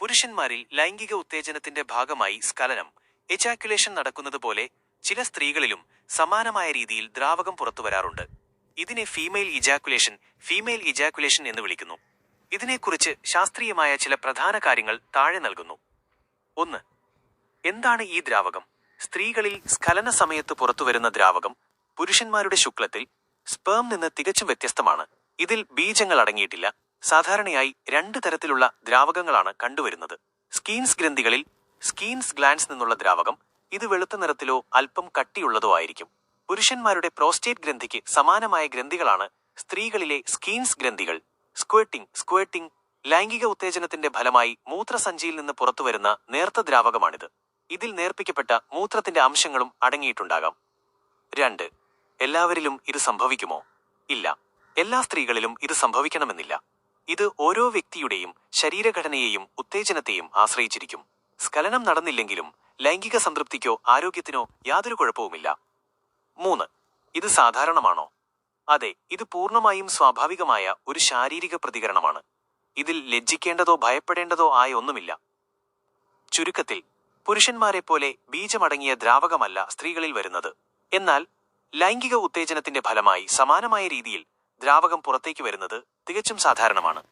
പുരുഷന്മാരിൽ ലൈംഗിക ഉത്തേജനത്തിന്റെ ഭാഗമായി സ്കലനം എജാക്കുലേഷൻ നടക്കുന്നത് പോലെ ചില സ്ത്രീകളിലും സമാനമായ രീതിയിൽ ദ്രാവകം പുറത്തുവരാറുണ്ട് ഇതിനെ ഫീമെയിൽ ഇജാക്കുലേഷൻ ഫീമെയിൽ ഇജാക്കുലേഷൻ എന്ന് വിളിക്കുന്നു. ഇതിനെക്കുറിച്ച് ശാസ്ത്രീയമായ ചില പ്രധാന കാര്യങ്ങൾ താഴെ നൽകുന്നു. ഒന്ന് എന്താണ് ഈ ദ്രാവകം? സ്ത്രീകളിൽ സ്കലന സമയത്ത് പുറത്തുവരുന്ന ദ്രാവകം പുരുഷന്മാരുടെ ശുക്ലത്തിൽ സ്പേം നിന്ന് തികച്ചും വ്യത്യസ്തമാണ്. ഇതിൽ ബീജങ്ങൾ അടങ്ങിയിട്ടില്ല. സാധാരണയായി രണ്ട് തരത്തിലുള്ള ദ്രാവകങ്ങളാണ് കണ്ടുവരുന്നത്. സ്കീൻസ് ഗ്രന്ഥികളിൽ സ്കീൻസ് ഗ്ലാൻസ് നിന്നുള്ള ദ്രാവകം ഇത് വെളുത്ത നിറത്തിലോ അല്പം കട്ടിയുള്ളതോ ആയിരിക്കും. പുരുഷന്മാരുടെ പ്രോസ്റ്റേറ്റ് ഗ്രന്ഥിക്ക് സമാനമായ ഗ്രന്ഥികളാണ് സ്ത്രീകളിലെ സ്കീൻസ് ഗ്രന്ഥികൾ. സ്ക്വേട്ടിംഗ് സ്ക്വേട്ടിംഗ് ലൈംഗിക ഉത്തേജനത്തിന്റെ ഫലമായി മൂത്രസഞ്ചിയിൽ നിന്ന് പുറത്തുവരുന്ന നേർത്ത ദ്രാവകമാണിത്. ഇതിൽ നേർപ്പിക്കപ്പെട്ട മൂത്രത്തിന്റെ അംശങ്ങളും അടങ്ങിയിട്ടുണ്ടാകാം. രണ്ട് എല്ലാവരിലും ഇത് സംഭവിക്കുമോ? ഇല്ല. എല്ലാ സ്ത്രീകളിലും ഇത് സംഭവിക്കണമെന്നില്ല. ഇത് ഓരോ വ്യക്തിയുടെയും ശരീരഘടനയെയും ഉത്തേജനത്തെയും ആശ്രയിച്ചിരിക്കും. സ്കലനം നടന്നില്ലെങ്കിലും ലൈംഗിക സംതൃപ്തിക്കോ ആരോഗ്യത്തിനോ യാതൊരു കുഴപ്പവുമില്ല. മൂന്ന് ഇത് സാധാരണമാണോ? അതെ ഇത് പൂർണമായും സ്വാഭാവികമായ ഒരു ശാരീരിക പ്രതികരണമാണ്. ഇതിൽ ലജ്ജിക്കേണ്ടതോ ഭയപ്പെടേണ്ടതോ ആയ ഒന്നുമില്ല. ചുരുക്കത്തിൽ പുരുഷന്മാരെ പോലെ ബീജമടങ്ങിയ ദ്രാവകമല്ല സ്ത്രീകളിൽ വരുന്നത്. എന്നാൽ ലൈംഗിക ഉത്തേജനത്തിന്റെ ഫലമായി സമാനമായ രീതിയിൽ ദ്രാവകം പുറത്തേക്ക് വരുന്നത് തികച്ചും സാധാരണമാണ്.